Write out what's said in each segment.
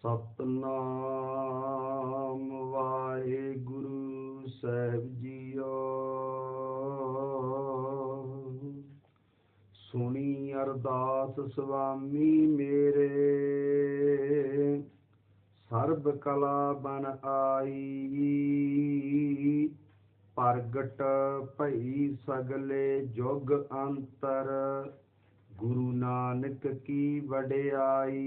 ਸਤਨਾਮ ਵਾਹਿਗੁਰੂ ਸਾਹਿਬ JIO. ਸੁਣੀ ਅਰਦਾਸ ਸੁਆਮੀ ਮੇਰੇ। ਸਰਬ ਕਲਾ ਬਨ ਆਈ। ਪ੍ਰਗਟ ਭਈ ਸਗਲੇ ਜੁਗ ਅੰਤਰ। ਗੁਰੂ ਨਾਨਕ ਕੀ ਵਡਿਆਈ।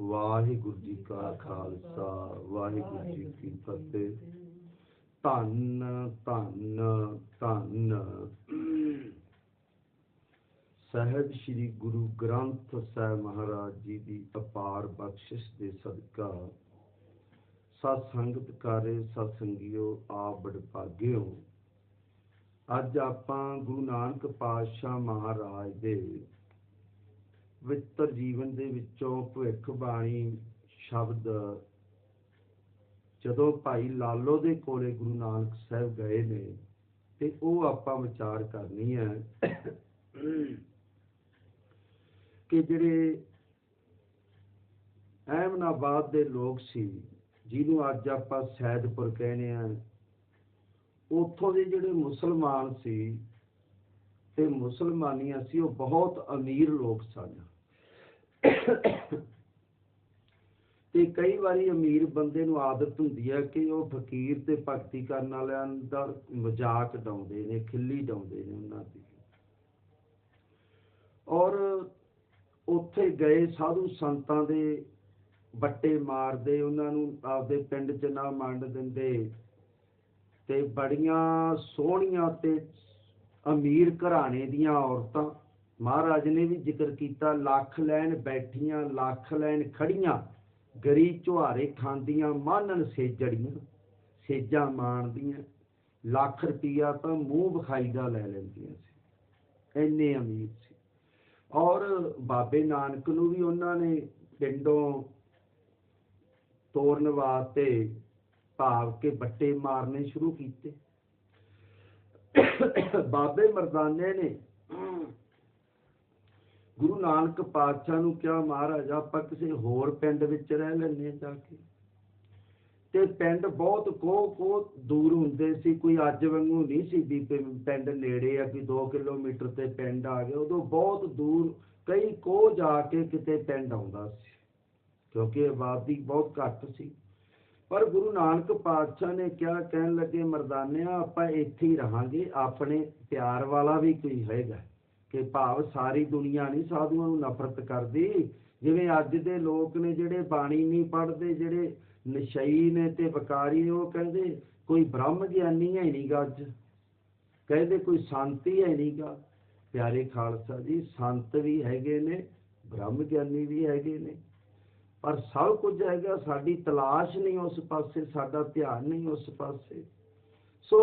ਵਾਹਿਗੁਰੂ ਜੀ ਕਾ ਖਾਲਸਾ, ਵਾਹਿਗੁਰੂ ਜੀ ਕੀ ਫਤਿਹ। ਧੰਨ ਧੰਨ ਧੰਨ। ਸਹਿਬ ਸ੍ਰੀ ਗੁਰੂ ਗ੍ਰੰਥ ਸਾਹਿਬ ਮਹਾਰਾਜ ਜੀ ਦੀ ਅਪਾਰ ਬਖਸ਼ਿਸ਼ ਦੇ ਸਦਕਾ ਸਤ ਸੰਗਤ ਕਾਰੇ, ਸਤ ਸੰਗਿਓ, ਆਪ ਬੜ ਅੱਜ ਆਪਾਂ ਗੁਰੂ ਨਾਨਕ ਪਾਤਸ਼ਾਹ ਮਹਾਰਾਜ ਦੇ ਵਿਤਰ ਜੀਵਨ ਦੇ ਵਿੱਚੋਂ ਭਵਿੱਖ ਬਾਣੀ ਸ਼ਬਦ ਜਦੋਂ ਭਾਈ ਲਾਲੋ ਦੇ ਕੋਲੇ ਗੁਰੂ ਨਾਨਕ ਸਾਹਿਬ ਗਏ ਨੇ ਤੇ ਉਹ ਆਪਾਂ ਵਿਚਾਰ ਕਰਨੀ ਹੈ ਕਿ ਜਿਹੜੇ ਅਹਿਮਨਾਬਾਦ ਦੇ ਲੋਕ ਸੀ, ਜਿਹਨੂੰ ਅੱਜ ਆਪਾਂ ਸੈਦਪੁਰ ਕਹਿੰਦੇ ਆ ਉੱਥੋਂ ਦੇ ਜਿਹੜੇ ਮੁਸਲਮਾਨ ਸੀ ਤੇ ਮੁਸਲਮਾਨੀਆਂ ਸੀ, ਉਹ ਬਹੁਤ ਅਮੀਰ ਲੋਕ ਸਨ। ਤੇ ਕਈ ਵਾਰੀ ਅਮੀਰ ਬੰਦੇ ਨੂੰ ਆਦਤ ਹੁੰਦੀ ਹੈ ਕਿ ਉਹ ਫਕੀਰ ਤੇ ਭਗਤੀ ਕਰਨ ਵਾਲਿਆਂ ਦਾ ਮਜ਼ਾਕ ਡਾਉਂਦੇ ਨੇ, ਖਿੱਲੀ ਡਾਉਂਦੇ ਨੇ ਉਹਨਾਂ ਦੀ। ਔਰ ਉੱਥੇ ਗਏ ਸਾਧੂ ਸੰਤਾਂ ਦੇ ਬੱਟੇ ਮਾਰਦੇ, ਉਹਨਾਂ ਨੂੰ ਆਪਦੇ ਪਿੰਡ 'ਚ ਨਾ ਮੰਡ ਦਿੰਦੇ। ਤੇ ਬੜੀਆਂ ਸੋਹਣੀਆਂ ਤੇ ਅਮੀਰ ਘਰਾਣੇ ਦੀਆਂ ਔਰਤਾਂ ਮਹਾਰਾਜ ਨੇ ਵੀ ਜ਼ਿਕਰ ਕੀਤਾ, ਲੱਖ ਲੈਣ ਬੈਠੀਆਂ, ਲੱਖ ਲੈਣ ਖੜੀਆਂ ਗਰੀ ਝੁਹਾਰੇ ਖਾਂਦੀਆਂ ਮਾਨਣ ਸੇਜੜੀਆਂ, ਸੇਜਾਂ ਮਾਣਦੀਆਂ, ਲੱਖ ਰੁਪਈਆ ਤਾਂ ਮੂੰਹ ਵਿਖਾਈ ਦਾ ਲੈ ਲੈਂਦੀਆਂ ਸੀ, ਇੰਨੇ ਅਮੀਰ ਸੀ। ਔਰ ਬਾਬੇ ਨਾਨਕ ਨੂੰ ਵੀ ਉਹਨਾਂ ਨੇ ਪਿੰਡੋਂ ਤੋਰਨ ਵਾਸਤੇ ਭਾਵ ਕੇ ਬੱਟੇ ਮਾਰਨੇ ਸ਼ੁਰੂ ਕੀਤੇ। ਬਾਬੇ ਮਰਦਾਨੇ ਨੇ ਗੁਰੂ ਨਾਨਕ ਪਾਤਸ਼ਾਹ ਨੂੰ ਕਿਹਾ, ਮਹਾਰਾਜ, ਆਪਾਂ ਕਿਸੇ ਹੋਰ ਪਿੰਡ ਵਿੱਚ ਰਹਿ ਲੈਣੇ ਜਾ ਕੇ। ਤੇ ਪਿੰਡ ਬਹੁਤ ਕੋ ਕੋ ਦੂਰ ਹੁੰਦੇ ਸੀ, ਕੋਈ ਅੱਜ ਵਾਂਗੂ ਨਹੀਂ ਸੀ ਵੀ ਪਿੰਡ ਨੇੜੇ ਆ ਕਿ 2 ਕਿਲੋਮੀਟਰ ਤੇ ਪਿੰਡ ਆ ਗਏ ਉਦੋਂ ਬਹੁਤ ਦੂਰ ਕਈ ਕੋ ਜਾ ਕੇ ਕਿਤੇ ਪਿੰਡ ਆਉਂਦਾ ਸੀ, ਕਿਉਂਕਿ ਆਬਾਦੀ ਬਹੁਤ ਘੱਟ ਸੀ। ਪਰ ਗੁਰੂ ਨਾਨਕ ਪਾਤਸ਼ਾਹ ਨੇ ਕਿਹਾ, ਕਹਿਣ ਲੱਗੇ, ਮਰਦਾਨਿਆ, ਆਪਾਂ ਇੱਥੇ ਹੀ ਰਹਾਂਗੇ, ਆਪਣੇ ਪਿਆਰ ਵਾਲਾ ਵੀ ਕੋਈ ਹੈਗਾ। ਕਿ ਭਾਵ ਸਾਰੀ ਦੁਨੀਆ ਨਹੀਂ ਸਾਧੂਆਂ ਨੂੰ ਨਫ਼ਰਤ ਕਰਦੀ। ਜਿਵੇਂ ਅੱਜ ਦੇ ਲੋਕ ਨੇ ਜਿਹੜੇ ਬਾਣੀ ਨਹੀਂ ਪੜ੍ਹਦੇ, ਜਿਹੜੇ ਨਸ਼ਈ ਨੇ ਤੇ ਵਕਾਰੀ ਨੇ, ਉਹ ਕਹਿੰਦੇ, ਕੋਈ ਬ੍ਰਹਮ ਗਿਆਨੀ ਹੈ ਨਹੀਂਗਾ ਅੱਜ। ਕਹਿੰਦੇ, ਕੋਈ ਸੰਤੀ ਹੈ ਨਹੀਂਗਾ ਪਿਆਰੇ ਖਾਲਸਾ ਜੀ, ਸੰਤ ਵੀ ਹੈਗੇ ਨੇ, ਬ੍ਰਹਮ ਗਿਆਨੀ ਵੀ ਹੈਗੇ ਨੇ। ਪਰ ਸਭ ਕੁਝ ਹੈਗਾ, ਸਾਡੀ ਤਲਾਸ਼ ਨਹੀਂ ਉਸ ਪਾਸੇ, ਸਾਡਾ ਧਿਆਨ ਨਹੀਂ ਉਸ ਪਾਸੇ। ਸੋ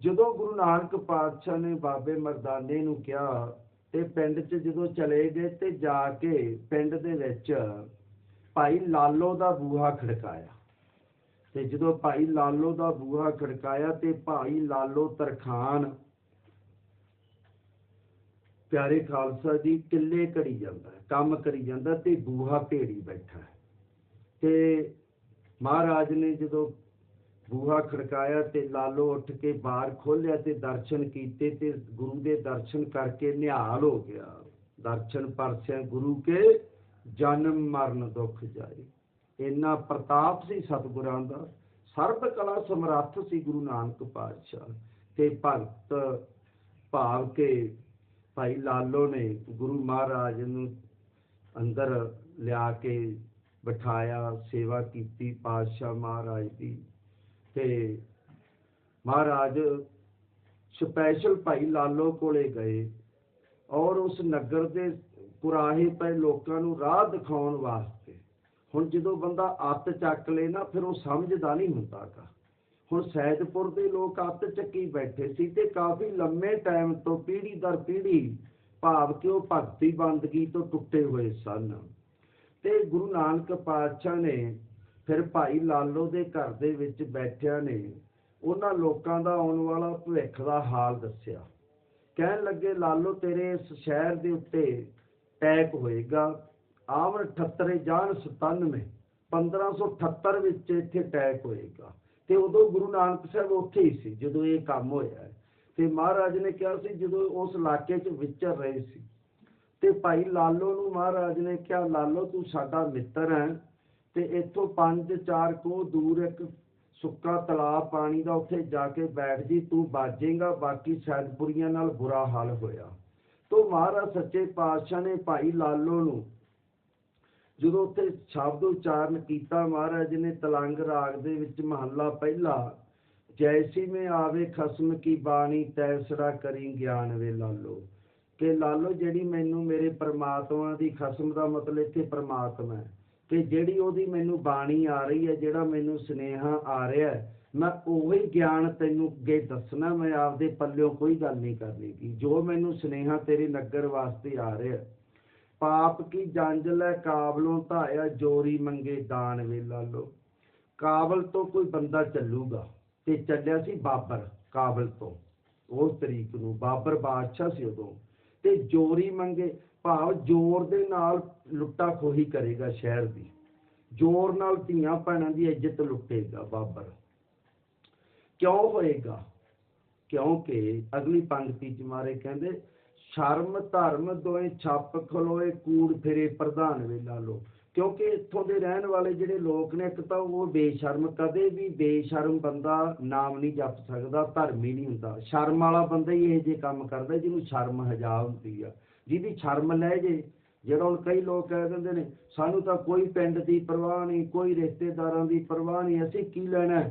ਜਦੋਂ ਗੁਰੂ ਨਾਨਕ ਪਾਤਸ਼ਾਹ ਨੇ ਬਾਬੇ ਮਰਦਾਨੇ ਨੂੰ ਕਿਹਾ ਤੇ ਪਿੰਡ 'ਚ ਜਦੋਂ ਚਲੇ ਗਏ ਤੇ ਜਾ ਕੇ ਪਿੰਡ ਦੇ ਵਿੱਚ ਭਾਈ ਲਾਲੋ ਦਾ ਬੂਹਾ ਖੜਕਾਇਆ। ਤੇ ਜਦੋਂ ਭਾਈ ਲਾਲੋ ਦਾ ਬੂਹਾ ਖੜਕਾਇਆ ਤੇ ਭਾਈ ਲਾਲੋ ਤਰਖਾਨ ਪਿਆਰੇ ਖਾਲਸਾ ਜੀ, ਕਿੱਲੇ ਕਰੀ ਜਾਂਦਾ ਕੰਮ ਕਰੀ ਜਾਂਦਾ ਤੇ ਬੂਹਾ ਢੇੜੀ ਬੈਠਾ ਹੈ। ਤੇ ਮਹਾਰਾਜ ਨੇ ਜਦੋਂ ਬੂਹਾ ਖੜਕਾਇਆ ਤੇ ਲਾਲੋ ਉੱਠ ਕੇ ਬਾਹਰ ਖੋਲਿਆ ਤੇ ਦਰਸ਼ਨ ਕੀਤੇ ਤੇ ਗੁਰੂ ਦੇ ਦਰਸ਼ਨ ਕਰਕੇ ਨਿਹਾਲ ਹੋ ਗਿਆ। ਦਰਸ਼ਨ ਪਰਸਿਆ ਗੁਰੂ ਕੇ ਜਨਮ ਮਰਨ ਦੁੱਖ ਜਾਏ। ਇੰਨਾ ਪ੍ਰਤਾਪ ਸੀ ਸਤਿਗੁਰਾਂ ਦਾ। ਸਰਬ ਕਲਾ ਸਮਰੱਥ ਸੀ ਗੁਰੂ ਨਾਨਕ ਪਾਤਸ਼ਾਹ। ਤੇ ਭਗਤ ਭਾਵ ਕੇ ਭਾਈ ਲਾਲੋ ਨੇ ਗੁਰੂ ਮਹਾਰਾਜ ਨੂੰ ਅੰਦਰ ਲਿਆ ਕੇ ਬਿਠਾਇਆ, ਸੇਵਾ ਕੀਤੀ ਪਾਤਸ਼ਾਹ ਮਹਾਰਾਜ ਦੀ। ਤੇ ਮਹਾਰਾਜ ਸਪੈਸ਼ਲ ਭਾਈ ਲਾਲੋ ਕੋਲੇ ਗਏ ਔਰ ਉਸ ਨਗਰ ਦੇ ਪੁਰਾਹੇ ਪਏ ਲੋਕਾਂ ਨੂੰ ਰਾਹ ਦਿਖਾਉਣ ਵਾਸਤੇ। ਹੁਣ ਜਦੋਂ ਬੰਦਾ ਅੱਤ ਚੱਕ ਲੇ ਨਾ, ਫਿਰ ਉਹ ਸਮਝਦਾ ਨਹੀਂ ਹੁੰਦਾਗਾ ਹੁਣ ਸੈਦਪੁਰ ਦੇ ਲੋਕ ਅੱਤ ਚੱਕੀ ਬੈਠੇ ਸੀ ਤੇ ਕਾਫੀ ਲੰਮੇ ਟਾਈਮ ਤੋਂ ਪੀੜ੍ਹੀ ਦਰ ਪੀੜ੍ਹੀ ਭਾਵ ਕਿ ਉਹ ਭਗਤੀ ਬੰਦਗੀ ਤੋਂ ਟੁੱਟੇ ਹੋਏ ਸਨ। ਤੇ ਗੁਰੂ ਨਾਨਕ ਪਾਤਸ਼ਾਹ ਨੇ ਫਿਰ ਭਾਈ ਲਾਲੋ ਦੇ ਘਰ ਦੇ ਵਿੱਚ ਬੈਠਿਆਂ ਨੇ ਉਹਨਾਂ ਲੋਕਾਂ ਦਾ ਆਉਣ ਵਾਲਾ ਭਵਿੱਖ ਦਾ ਹਾਲ ਦੱਸਿਆ। ਕਹਿਣ ਲੱਗੇ, ਲਾਲੋ, ਤੇਰੇ ਇਸ ਸ਼ਹਿਰ ਦੇ ਉੱਤੇ ਟੈਕ ਹੋਏਗਾ। ਆਵਣ 78 ਜਾਨ 97 1578 ਵਿੱਚ ਇੱਥੇ ਟੈਕ ਹੋਏਗਾ। ਤੇ ਉਦੋਂ ਗੁਰੂ ਨਾਨਕ ਸਾਹਿਬ ਉੱਥੇ ਹੀ ਸੀ, ਜਦੋਂ ਇਹ ਕੰਮ ਹੋਇਆ ਤੇ ਮਹਾਰਾਜ ਨੇ ਕਿਹਾ ਸੀ, ਜਦੋਂ ਉਸ ਇਲਾਕੇ 'ਚ ਵਿਚਰ ਰਹੇ ਸੀ, ਤੇ ਭਾਈ ਲਾਲੋ ਨੂੰ ਮਹਾਰਾਜ ਨੇ ਕਿਹਾ, ਲਾਲੋ, ਤੂੰ ਸਾਡਾ ਮਿੱਤਰ ਹੈ, ਤੇ ਇੱਥੋਂ ਪੰਜ ਚਾਰ ਕੋ ਦੂਰ ਇੱਕ ਸੁੱਕਾ ਤਲਾਬ ਪਾਣੀ ਦਾ ਉੱਥੇ ਜਾ ਕੇ ਬੈਠ ਜੀ, ਤੂੰ ਬਾਜੇਗਾ, ਬਾਕੀ ਸੈਦਪੁਰੀਆਂ ਨਾਲ ਬੁਰਾ ਹਾਲ ਹੋਇਆ। ਤੋ ਮਹਾਰਾਜ ਸੱਚੇ ਪਾਤਸ਼ਾਹ ਨੇ ਭਾਈ ਲਾਲੋ ਨੂੰ ਜਦੋਂ ਉੱਥੇ ਸ਼ਬਦ ਉਚਾਰਨ ਕੀਤਾ ਮਹਾਰਾਜ ਨੇ, ਤਲੰਗ ਰਾਗ ਦੇ ਵਿੱਚ ਮਹੱਲਾ ਪਹਿਲਾ, ਜੈਸੀ ਮੈਂ ਆਵੇ ਖਸਮ ਕੀ ਬਾਣੀ, ਤੈਸੜਾ ਕਰੀ ਗਿਆਨ ਵੇ ਲਾਲੋ। ਕਿ ਲਾਲੋ ਜਿਹੜੀ ਮੈਨੂੰ ਮੇਰੇ ਪ੍ਰਮਾਤਮਾ ਦੀ ਖਸਮ ਦਾ ਮਤਲਬ ਇੱਥੇ ਪ੍ਰਮਾਤਮਾ ਹੈ। ਕਿ ਜਿਹੜੀ ਉਹਦੀ ਮੈਨੂੰ ਬਾਣੀ ਆ ਰਹੀ ਹੈ, ਜਿਹੜਾ ਮੈਨੂੰ ਸੁਨੇਹਾ ਆ ਰਿਹਾ ਹੈ, ਮੈਂ ਉਹੀ ਗਿਆਨ ਤੈਨੂੰ ਅੱਗੇ ਦੱਸਣਾ, ਮੈਂ ਆਪਦੇ ਪੱਲਿਓਂ ਕੋਈ ਗੱਲ ਨਹੀਂ ਕਰਨੀ ਗੀ। ਜੋ ਮੈਨੂੰ ਸੁਨੇਹਾ ਤੇਰੇ ਨਗਰ ਵਾਸਤੇ ਆ ਰਿਹਾ ਪਾਪ ਕੀ ਜੰਜ ਲੈ ਕਾਬਲੋਂ ਧਾਇਆ ਜੋਰੀ ਮੰਗੇ ਦਾਨ ਵੇ ਲਾਲੋ ਕਾਬਲ ਤੋਂ ਕੋਈ ਬੰਦਾ ਚੱਲੂਗਾ ਤੇ ਚੱਲਿਆ ਸੀ ਬਾਬਰ ਕਾਬਲ ਤੋਂ। ਉਸ ਤਰੀਕ ਨੂੰ ਬਾਬਰ ਬਾਦਸ਼ਾਹ ਸੀ ਉਦੋਂ। ਤੇ ਜੋਰੀ ਮੰਗੇ, ਭਾਵ ਜ਼ੋਰ ਦੇ ਨਾਲ ਲੁੱਟਾ ਖੋਹੀ ਕਰੇਗਾ ਸ਼ਹਿਰ ਦੀ। ਜ਼ੋਰ ਨਾਲ ਧੀਆਂ ਭੈਣਾਂ ਦੀ ਇੱਜ਼ਤ ਲੁੱਟੇਗਾ ਬਾਬਰ। ਕਿਉਂ ਹੋਏਗਾ? ਕਿਉਂਕਿ ਅਗਲੀ ਪੰਕਤੀ ਚ ਮਾਰੇ ਕਹਿੰਦੇ ਸ਼ਰਮ, ਧਰਮ ਦੋਏ ਛੱਪ ਖਲੋਏ, ਕੂੜ ਫਿਰੇ ਪ੍ਰਧਾਨ ਵੇ ਲਾ ਲੋ ਕਿਉਂਕਿ ਇੱਥੋਂ ਦੇ ਰਹਿਣ ਵਾਲੇ ਜਿਹੜੇ ਲੋਕ ਨੇ, ਇੱਕ ਤਾਂ ਉਹ ਬੇਸ਼ਰਮ ਕਦੇ ਵੀ ਬੇਸ਼ਰਮ ਬੰਦਾ ਨਾਮ ਨਹੀਂ ਜਪ ਸਕਦਾ, ਧਰਮ ਹੀ ਨਹੀਂ ਹੁੰਦਾ। ਸ਼ਰਮ ਵਾਲਾ ਬੰਦਾ ਹੀ ਇਹ ਜੇ ਕੰਮ ਕਰਦਾ ਜਿਹਨੂੰ ਸ਼ਰਮ ਹਜਾ ਹੁੰਦੀ ਆ। ਜਿਹਦੀ ਸ਼ਰਮ ਲੈ ਜੇ, ਜਿਹੜਾ ਹੁਣ ਕਈ ਲੋਕ ਕਹਿ ਦਿੰਦੇ ਨੇ, ਸਾਨੂੰ ਤਾਂ ਕੋਈ ਪਿੰਡ ਦੀ ਪਰਵਾਹ ਨਹੀਂ, ਕੋਈ ਰਿਸ਼ਤੇਦਾਰਾਂ ਦੀ ਪਰਵਾਹ ਨਹੀਂ, ਅਸੀਂ ਕੀ ਲੈਣਾ?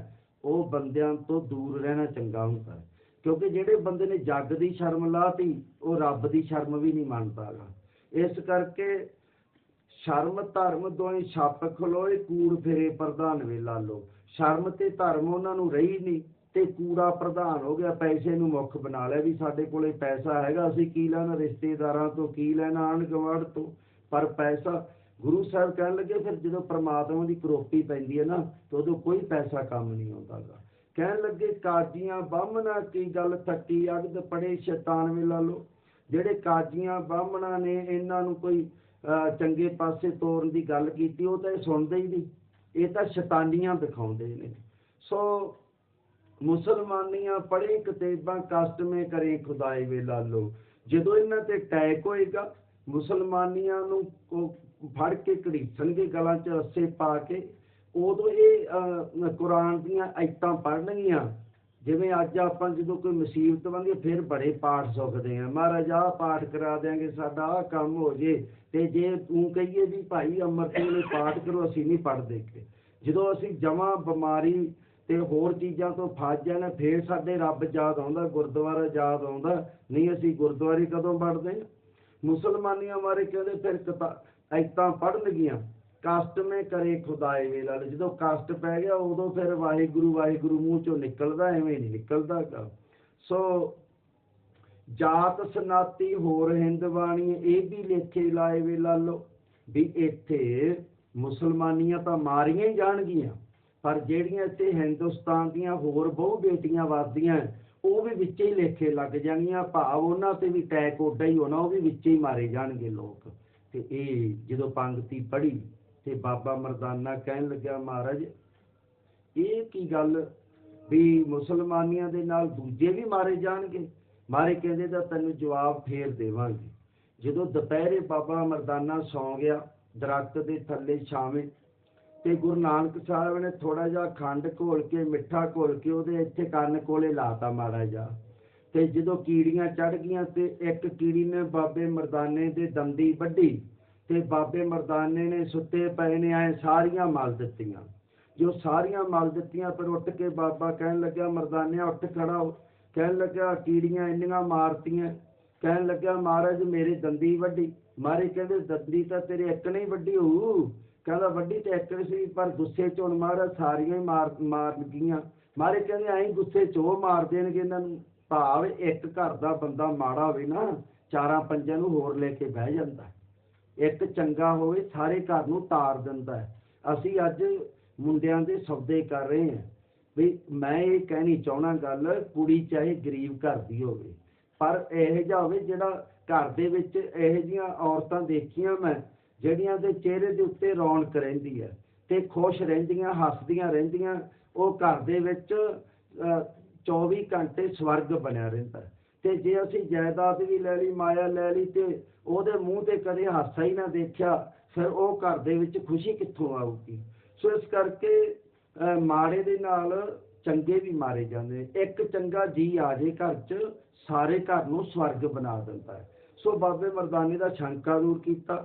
ਉਹ ਬੰਦਿਆਂ ਤੋਂ ਦੂਰ ਰਹਿਣਾ ਚੰਗਾ ਹੁੰਦਾ ਹੈ। ਕਿਉਂਕਿ ਜਿਹੜੇ ਬੰਦੇ ਨੇ ਜੱਗ ਦੀ ਸ਼ਰਮ ਲਾਤੀ, ਉਹ ਰੱਬ ਦੀ ਸ਼ਰਮ ਵੀ ਨਹੀਂ ਮੰਨਦਾਗਾ ਇਸ ਕਰਕੇ ਸ਼ਰਮ ਧਰਮ ਦੋਏ ਛੱਪ ਖਲੋਏ, ਕੂੜ ਫਿਰੇ ਪ੍ਰਧਾਨ ਵੇ ਲਾਲੋ ਸ਼ਰਮ ਤੇ ਧਰਮ ਉਹਨਾਂ ਨੂੰ ਰਹੀ ਨਹੀਂ, ਤੇ ਕੂੜਾ ਪ੍ਰਧਾਨ ਹੋ ਗਿਆ, ਪੈਸੇ ਨੂੰ ਮੁੱਖ ਬਣਾ ਲਿਆ ਵੀ ਸਾਡੇ ਕੋਲੇ ਪੈਸਾ ਹੈਗਾ, ਅਸੀਂ ਕੀ ਲੈਣਾ, ਰਿਸ਼ਤੇਦਾਰਾਂ ਤੋਂ ਕੀ ਲੈਣਾ ਆਣ ਗਵਾੜ ਤੋਂ। ਪਰ ਪੈਸਾ, ਗੁਰੂ ਸਾਹਿਬ ਕਹਿਣ ਲੱਗੇ, ਫਿਰ ਜਦੋਂ ਪ੍ਰਮਾਤਮਾ ਦੀ ਕਰੋਪੀ ਪੈਂਦੀ ਹੈ ਨਾ, ਤਾਂ ਉਦੋਂ ਕੋਈ ਪੈਸਾ ਕੰਮ ਨਹੀਂ ਆਉਂਦਾਗਾ। ਕਹਿਣ ਲੱਗੇ, ਕਾਜੀਆਂ ਬਾਹਮਣਾ ਕੀ ਗੱਲ ਥੱਕੀ ਅਗਦ ਪੜੇ ਸ਼ੈਤਾਨ ਵੇ ਲਾਲੋ ਜਿਹੜੇ ਕਾਜੀਆਂ ਬਾਹਮਣਾ ਨੇ ਇਹਨਾਂ ਨੂੰ ਕੋਈ ਚੰਗੇ ਪਾਸੇ ਤੋਰਨ ਦੀ ਗੱਲ ਕੀਤੀ, ਉਹ ਤਾਂ ਇਹ ਸੁਣਦੇ ਹੀ ਨਹੀਂ। ਇਹ ਤਾਂ ਸ਼ੈਤਾਨੀਆਂ ਦਿਖਾਉਂਦੇ ਨੇ। ਸੋ ਮੁਸਲਮਾਨੀਆਂ ਪੜ੍ਹੇ ਕਿਤਾਬਾਂ ਕਸਟਮੇ ਕਰੇ ਖੁਦਾਏ ਵੇ ਲਾਲੋ ਜਦੋਂ ਇਹਨਾਂ ਤੇ ਅਟੈਕ ਹੋਏਗਾ, ਮੁਸਲਮਾਨੀਆਂ ਨੂੰ ਫੜ ਕੇ ਘੜੀਸਣਗੇ, ਗਲਾਂ 'ਚ ਰੱਸੇ ਪਾ ਕੇ ਉਦੋਂ ਇਹ ਕੁਰਾਨ ਦੀਆਂ ਆਇਤਾਂ ਪੜ੍ਹਨਗੀਆਂ ਜਿਵੇਂ ਅੱਜ ਆਪਾਂ ਜਦੋਂ ਕੋਈ ਮੁਸੀਬਤ ਵਾਂਗੇ ਫਿਰ ਬੜੇ ਪਾਠ ਸੁਖਦੇ ਆ। ਮਹਾਰਾਜ, ਆਹ ਪਾਠ ਕਰਾ ਦਿਆਂਗੇ, ਸਾਡਾ ਆਹ ਕੰਮ ਹੋ ਜੇ। ਤੇ ਜੇ ਤੂੰ ਕਹੀਏ ਵੀ ਭਾਈ ਅਮਰ ਸਿੰਘ ਨੇ ਪਾਠ ਕਰੋ, ਅਸੀਂ ਨਹੀਂ ਪੜ੍ਹਦੇ ਕਿ ਜਦੋਂ ਅਸੀਂ ਜਮਾ ਬਿਮਾਰੀ ਤੇ ਹੋਰ ਚੀਜ਼ਾਂ ਤੋਂ ਫਸ ਜਾਣਾ ਫੇਰ ਸਾਡੇ ਰੱਬ ਯਾਦ ਆਉਂਦਾ, ਗੁਰਦੁਆਰਾ ਯਾਦ ਆਉਂਦਾ। ਨਹੀਂ, ਅਸੀਂ ਗੁਰਦੁਆਰੇ ਕਦੋਂ ਪੜ੍ਹਦੇ ਹਾਂ? ਮੁਸਲਮਾਨੀਆਂ ਬਾਰੇ ਕਹਿੰਦੇ ਫਿਰ ਕਿਤਾ ਐਤਾਂ ਪੜ੍ਹ ਲਗੀਆਂ। ਕਸ਼ਟ ਮੇ ਕਰੇ ਖੁਦਾਏ ਵੇ ਲਾਲ ਜਦੋਂ ਕਸ਼ਟ ਪੈ ਗਿਆ ਉਦੋਂ ਫਿਰ ਵਾਹਿਗੁਰੂ ਵਾਹਿਗੁਰੂ ਮੂੰਹ ਚੋਂ ਨਿਕਲਦਾ, ਐਵੇਂ ਨਹੀਂ ਨਿਕਲਦਾ ਗਾ। ਸੋ ਜਾਤ ਸਨਾਤੀ ਹੋਰ ਹਿੰਦ ਬਾਣੀ, ਇਹ ਵੀ ਲੇਖੇ ਲਾਏ ਵੇ ਲਾਲੋ ਵੀ ਇੱਥੇ ਮੁਸਲਮਾਨੀਆਂ ਤਾਂ ਮਾਰੀਆਂ ਹੀ ਜਾਣਗੀਆਂ, ਪਰ ਜਿਹੜੀਆਂ ਇੱਥੇ ਹਿੰਦੁਸਤਾਨ ਦੀਆਂ ਹੋਰ ਬਹੁ ਬੇਟੀਆਂ ਵਸਦੀਆਂ, ਉਹ ਵੀ ਵਿੱਚ ਹੀ ਲੇਖੇ ਲੱਗ ਜਾਣਗੀਆਂ, ਭਾਵ ਉਹਨਾਂ ਤੇ ਵੀ ਟੈਕ ਉੱਡਾ ਹੀ ਹੋਣਾ, ਉਹ ਵੀ ਵਿੱਚ ਹੀ ਮਾਰੇ ਜਾਣਗੇ ਲੋਕ। ਤੇ ਇਹ ਜਦੋਂ ਪੰਗਤੀ ਪੜ੍ਹੀ ਤੇ ਬਾਬਾ ਮਰਦਾਨਾ ਕਹਿਣ ਲੱਗਿਆ, ਮਹਾਰਾਜ, ਇਹ ਕੀ ਗੱਲ ਵੀ ਮੁਸਲਮਾਨੀਆਂ ਦੇ ਨਾਲ ਦੂਜੇ ਵੀ ਮਾਰੇ ਜਾਣਗੇ? ਮਾਰੇ ਕਹਿੰਦੇ, ਤਾਂ ਤੈਨੂੰ ਜਵਾਬ ਫੇਰ ਦੇਵਾਂਗੇ। ਜਦੋਂ ਦੁਪਹਿਰੇ ਬਾਬਾ ਮਰਦਾਨਾ ਸੌਂ ਗਿਆ, ਦਰਖਤ ਦੇ ਥੱਲੇ ਛਾਵੇਂ ਤੇ ਗੁਰੂ ਨਾਨਕ ਸਾਹਿਬ ਨੇ ਥੋੜਾ ਜਿਹਾ ਖੰਡ ਘੋਲ ਕੇ, ਮਿੱਠਾ ਘੋਲ ਕੇ ਉਹਦੇ ਇੱਥੇ ਕੰਨ ਕੋਲੇ ਲਾਤਾ ਮਾੜਾ ਜਿਹਾ ਤੇ ਜਦੋਂ ਕੀੜੀਆਂ ਚੜ ਗਈਆਂ ਤੇ ਇੱਕ ਕੀੜੀ ਨੇ ਬਾਬੇ ਮਰਦਾਨੇ ਦੇ ਦੰਦੀ ਵੱਢੀ। ਤੇ ਬਾਬੇ ਮਰਦਾਨੇ ਨੇ ਸੁੱਤੇ ਪਏ ਨੇ, ਐ ਸਾਰੀਆਂ ਮਲ ਦਿੱਤੀਆਂ। ਜੋ ਸਾਰੀਆਂ ਮਲ ਦਿੱਤੀਆਂ ਪਰ ਉੱਠ ਕੇ ਬਾਬਾ ਕਹਿਣ ਲੱਗਿਆ, ਮਰਦਾਨਿਆ, ਉੱਠ ਖੜਾ ਹੋ। ਕਹਿਣ ਲੱਗਿਆ, ਕੀੜੀਆਂ ਇੰਨੀਆਂ ਮਾਰਤੀਆਂ। ਕਹਿਣ ਲੱਗਿਆ, ਮਹਾਰਾਜ, ਮੇਰੇ ਦੰਦੀ ਵੱਡੀ ਮਾਰੇ ਕਹਿੰਦੇ, ਦੰਦੀ ਤਾਂ ਤੇਰੇ ਇੱਕ ਨਹੀਂ ਵੱਡੀ ਹੋਊ। ਕਹਿੰਦਾ ਵੱਡੀ ਤੇ ਇੱਕ ਸੀ, ਪਰ ਗੁੱਸੇ ਚ ਹੁਣ ਮਹਾਰਾਜ ਸਾਰੀਆਂ ਹੀ ਮਾਰ ਮਾਰ ਗਈਆਂ। ਮਾਰੇ ਕਹਿੰਦੇ, ਐਂ ਗੁੱਸੇ ਚ ਉਹ ਮਾਰ ਦੇਣਗੇ ਇਹਨਾਂ ਨੂੰ। ਭਾਵ ਇੱਕ ਘਰ ਦਾ ਬੰਦਾ ਮਾੜਾ ਹੋਵੇ ਨਾ, ਚਾਰਾਂ ਪੰਜਾਂ ਨੂੰ ਹੋਰ ਲੈ ਕੇ ਬਹਿ ਜਾਂਦਾ। ਇੱਕ ਚੰਗਾ ਹੋਵੇ ਸਾਰੇ ਘਰ ਨੂੰ ਤਾਰ ਦਿੰਦਾ ਹੈ। ਅਸੀਂ ਅੱਜ ਮੁੰਡਿਆਂ ਦੇ ਸੌਦੇ ਕਰ ਰਹੇ ਹਾਂ। ਵੀ ਮੈਂ ਇਹ ਕਹਿਣੀ ਚਾਹਣਾ ਗੱਲ ਕੁੜੀ ਚਾਹੇ ਗਰੀਬ ਘਰ ਦੀ ਹੋਵੇ ਪਰ ਇਹੋ ਜਿਹਾ ਹੋਵੇ ਜਿਹੜਾ ਘਰ ਦੇ ਵਿੱਚ ਇਹੋ ਜਿਹੀਆਂ ਔਰਤਾਂ ਦੇਖੀਆਂ ਮੈਂ ਜਿਹੜੀਆਂ ਦੇ ਚਿਹਰੇ ਦੇ ਉੱਤੇ ਰੌਣਕ ਰਹਿੰਦੀ ਹੈ ਤੇ ਖੁਸ਼ ਰਹਿੰਦੀਆਂ ਹੱਸਦੀਆਂ ਰਹਿੰਦੀਆਂ ਉਹ ਘਰ ਦੇ ਵਿੱਚ ਅਹ, 24 ਘੰਟੇ ਸਵਰਗ ਬਣਿਆ ਰਹਿੰਦਾ ਤੇ ਜੇ ਅਸੀਂ ਜਾਇਦਾਦ ਵੀ ਲੈ ਲਈ, ਮਾਇਆ ਲੈ ਲਈ ਤੇ ਉਹਦੇ ਮੂੰਹ ਤੇ ਕਦੇ ਹਾਸਾ ਹੀ ਨਾ ਦੇਖਿਆ, ਫਿਰ ਉਹ ਘਰ ਦੇ ਵਿੱਚ ਖੁਸ਼ੀ ਕਿੱਥੋਂ ਆਊਗੀ? ਸੋ ਇਸ ਕਰਕੇ ਮਾਰੇ ਦੇ ਨਾਲ ਚੰਗੇ ਵੀ ਮਾਰੇ ਜਾਂਦੇ ਇੱਕ ਚੰਗਾ ਜੀ ਆ ਜੇ ਘਰ 'ਚ, ਸਾਰੇ ਘਰ ਨੂੰ ਸਵਰਗ ਬਣਾ ਦਿੰਦਾ ਹੈ। ਸੋ ਬਾਬੇ ਮਰਦਾਨੇ ਦਾ ਸ਼ੰਕਾ ਦੂਰ ਕੀਤਾ।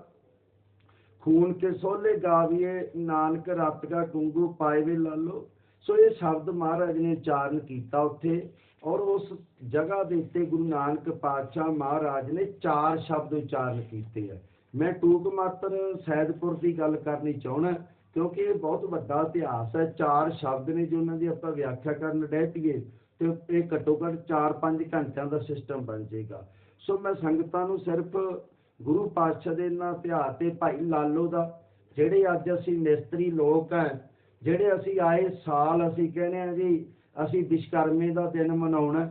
ਖੂਨ ਕੇ ਸੋਲੇ ਗਾਵੀਏ, ਨਾਨਕ ਰਤ ਕਾ ਗੁੰਗੂ ਪਾਏਵੇ ਲਾਲੋ। ਸੋ ਇਹ ਸ਼ਬਦ ਮਹਾਰਾਜ ਨੇ ਉਚਾਰਨ ਕੀਤਾ ਉੱਥੇ। ਔਰ ਉਸ ਜਗ੍ਹਾ ਦੇ ਉੱਤੇ ਗੁਰੂ ਨਾਨਕ ਪਾਤਸ਼ਾਹ ਮਹਾਰਾਜ ਨੇ ਚਾਰ ਸ਼ਬਦ ਉਚਾਰਨ ਕੀਤੇ ਆ। ਮੈਂ ਟੂਕ ਮਾਤਰ ਸੈਦਪੁਰ ਦੀ ਗੱਲ ਕਰਨੀ ਚਾਹਣਾ ਕਿਉਂਕਿ ਇਹ ਬਹੁਤ ਵੱਡਾ ਇਤਿਹਾਸ ਹੈ। ਚਾਰ ਸ਼ਬਦ ਨੇ ਜੋ ਉਹਨਾਂ ਦੀ ਆਪਾਂ ਵਿਆਖਿਆ ਕਰਨ ਡੈਟੀਏ ਤੇ ਇਹ ਘੱਟੋ ਘੱਟ 4-5 ਘੰਟਿਆਂ ਦਾ ਸਿਸਟਮ ਬਣ ਜਾਏਗਾ। ਸੋ ਮੈਂ ਸੰਗਤਾਂ ਨੂੰ ਸਿਰਫ ਗੁਰੂ ਪਾਤਸ਼ਾਹ ਦੇ ਨਾਲ ਇਤਿਹਾਸ ਤੇ ਭਾਈ ਲਾਲੋ ਦਾ, ਜਿਹੜੇ ਅੱਜ ਅਸੀਂ ਨਿਸਤਰੀ ਲੋਕ ਹੈ ਜਿਹੜੇ ਅਸੀਂ ਆਏ ਸਾਲ ਅਸੀਂ ਕਹਿੰਦੇ ਆ ਜੀ ਅਸੀਂ ਵਿਸ਼ਕਰਮੇ ਦਾ ਦਿਨ ਮਨਾਉਣਾ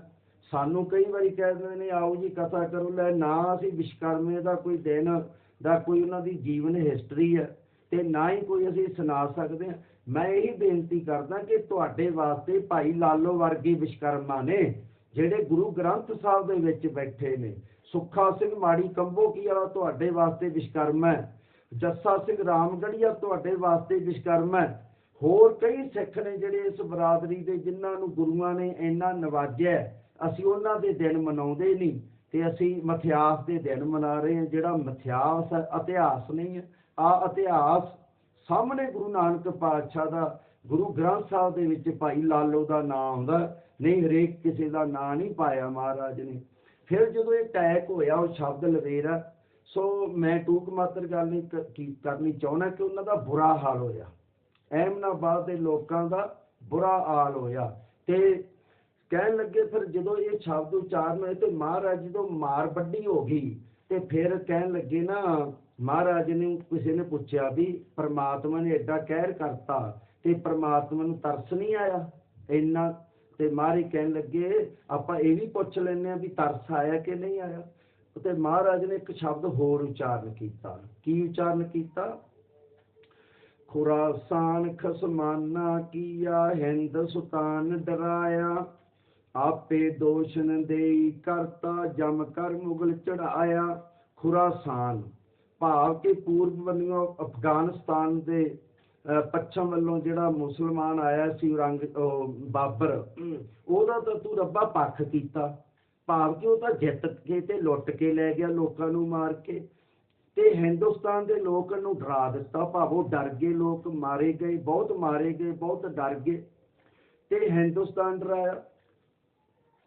ਸਾਨੂੰ ਕਈ ਵਾਰੀ ਕਹਿ ਦਿੰਦੇ ਨੇ, ਆਓ ਜੀ ਕਥਾ ਕਰੋ, ਲੈ ਨਾ ਅਸੀਂ ਵਿਸ਼ਕਰਮੇ ਦਾ ਕੋਈ ਦਿਨ ਦਾ ਕੋਈ ਉਹਨਾਂ ਦੀ ਜੀਵਨ ਹਿਸਟਰੀ ਹੈ ਤੇ ਨਾ ਹੀ ਕੋਈ ਅਸੀਂ ਸੁਣਾ ਸਕਦੇ ਹਾਂ। ਮੈਂ ਇਹੀ ਬੇਨਤੀ ਕਰਦਾ ਕਿ ਤੁਹਾਡੇ ਵਾਸਤੇ ਭਾਈ ਲਾਲੋ ਵਰਗੇ ਵਿਸ਼ਕਰਮਾ ਨੇ, ਜਿਹੜੇ ਗੁਰੂ ਗ੍ਰੰਥ ਸਾਹਿਬ ਦੇ ਵਿੱਚ ਬੈਠੇ ਨੇ, ਸੁੱਖਾ ਸਿੰਘ ਮਾੜੀ ਕੰਬੋ ਕੀ ਵਾਲਾ ਤੁਹਾਡੇ ਵਾਸਤੇ ਵਿਸ਼ਕਰਮਾ ਹੈ, ਜੱਸਾ ਸਿੰਘ ਰਾਮਗੜੀਆ ਤੁਹਾਡੇ ਵਾਸਤੇ ਵਿਸ਼ਕਰਮਾ ਹੈ ਹੋਰ ਕਈ ਸਿੱਖ ਨੇ ਜਿਹੜੇ ਇਸ ਬਰਾਦਰੀ ਦੇ ਜਿਨ੍ਹਾਂ ਨੂੰ ਗੁਰੂਆਂ ਨੇ ਇੰਨਾ ਨਵਾਜਿਆ ਅਸੀਂ ਉਹਨਾਂ ਦੇ ਦਿਨ ਮਨਾਉਂਦੇ ਨਹੀਂ ਤੇ ਅਸੀਂ ਮਥਿਆਸ ਦੇ ਦਿਨ ਮਨਾ ਰਹੇ ਹਾਂ, ਜਿਹੜਾ ਮਥਿਆਸ ਹੈ ਇਤਿਹਾਸ ਨਹੀਂ ਹੈ। ਆ ਇਤਿਹਾਸ ਸਾਹਮਣੇ ਗੁਰੂ ਨਾਨਕ ਪਾਤਸ਼ਾਹ ਦਾ, ਗੁਰੂ ਗ੍ਰੰਥ ਸਾਹਿਬ ਦੇ ਵਿੱਚ ਭਾਈ ਲਾਲੋ ਦਾ ਨਾਮ ਆਉਂਦਾ ਨਹੀਂ, ਹਰੇਕ ਕਿਸੇ ਦਾ ਨਾਂ ਨਹੀਂ ਪਾਇਆ ਮਹਾਰਾਜ ਨੇ। ਫਿਰ ਜਦੋਂ ਇਹ ਟੈਕ ਹੋਇਆ, ਉਹ ਸ਼ਬਦ ਲਵੇਰਾ ਸੋ ਮੈਂ ਟੂਕ ਮਾਤਰ ਗੱਲ ਨਹੀਂ ਕਰਨੀ ਚਾਹੁੰਦਾ ਕਿ ਉਹਨਾਂ ਦਾ ਬੁਰਾ ਹਾਲ ਹੋਇਆ। ਅਹਿਮਨਾਬਾਦ ਦੇ ਲੋਕਾਂ ਦਾ ਬੁਰਾ ਹਾਲ ਹੋਇਆ। ਤੇ ਕਹਿਣ ਲੱਗੇ ਫਿਰ ਜਦੋਂ ਇਹ ਸ਼ਬਦ ਉਚਾਰਨ ਹੋਏ ਤੇ ਮਹਾਰਾਜ ਜਦੋਂ ਮਾਰ ਵੱਡੀ ਹੋ ਗਈ ਤੇ ਫਿਰ ਕਹਿਣ ਲੱਗੇ ਨਾ, ਮਹਾਰਾਜ ਨੇ ਕਿਸੇ ਨੇ ਪੁੱਛਿਆ ਵੀ ਪ੍ਰਮਾਤਮਾ ਨੇ ਐਡਾ ਕਹਿਰ ਕਰਤਾ ਤੇ ਪ੍ਰਮਾਤਮਾ ਨੂੰ ਤਰਸ ਨਹੀਂ ਆਇਆ ਇੰਨਾ। ਤੇ ਮਹਾਰਾਜ ਕਹਿਣ ਲੱਗੇ, ਆਪਾਂ ਇਹ ਵੀ ਪੁੱਛ ਲੈਂਦੇ ਆ ਵੀ ਤਰਸ ਆਇਆ ਕਿ ਨਹੀਂ ਆਇਆ। ਤੇ ਮਹਾਰਾਜ ਨੇ ਇੱਕ ਸ਼ਬਦ ਹੋਰ ਉਚਾਰਨ ਕੀਤਾ। ਕੀ ਉਚਾਰਨ ਕੀਤਾ? ਖੁਰਾਸਾਨ ਖਸਮਾਨਾ ਕੀਆ, ਹਿੰਦ ਸੁਤਾਨ ਡਰਾਇਆ। ਆਪੇ ਦੋਸ਼ਨ ਦੇਈ ਕਰਤਾ, ਜਮ ਕਰ ਮੁਗਲ ਚੜਾਇਆ। ਖੁਰਾਸਾਨ ਭਾਵ ਕਿ ਪੂਰਬ ਵੱਲੋਂ ਅਫਗਾਨਿਸਤਾਨ ਦੇ ਪੱਛਮ ਵੱਲੋਂ ਜਿਹੜਾ ਮੁਸਲਮਾਨ ਆਇਆ ਸੀ ਔਰੰਗ ਬਾਬਰ ਉਹਦਾ ਤਾਂ ਤੂੰ ਰੱਬਾ ਪੱਖ ਕੀਤਾ। ਭਾਵ ਕਿ ਉਹ ਤਾਂ ਜਿੱਤ ਕੇ ਤੇ ਲੁੱਟ ਕੇ ਲੈ ਗਿਆ ਲੋਕਾਂ ਨੂੰ ਮਾਰ ਕੇ। ਤੇ ਹਿੰਦੁਸਤਾਨ ਦੇ ਲੋਕ ਨੂੰ ਡਰਾ ਦਿੱਤਾ। ਭਾਵੋ ਡਰ ਗਏ ਲੋਕ, ਮਾਰੇ ਗਏ, ਬਹੁਤ ਮਾਰੇ ਗਏ, ਬਹੁਤ ਡਰ ਗਏ। ਤੇ ਹਿੰਦੁਸਤਾਨ ਡਰਾਇਆ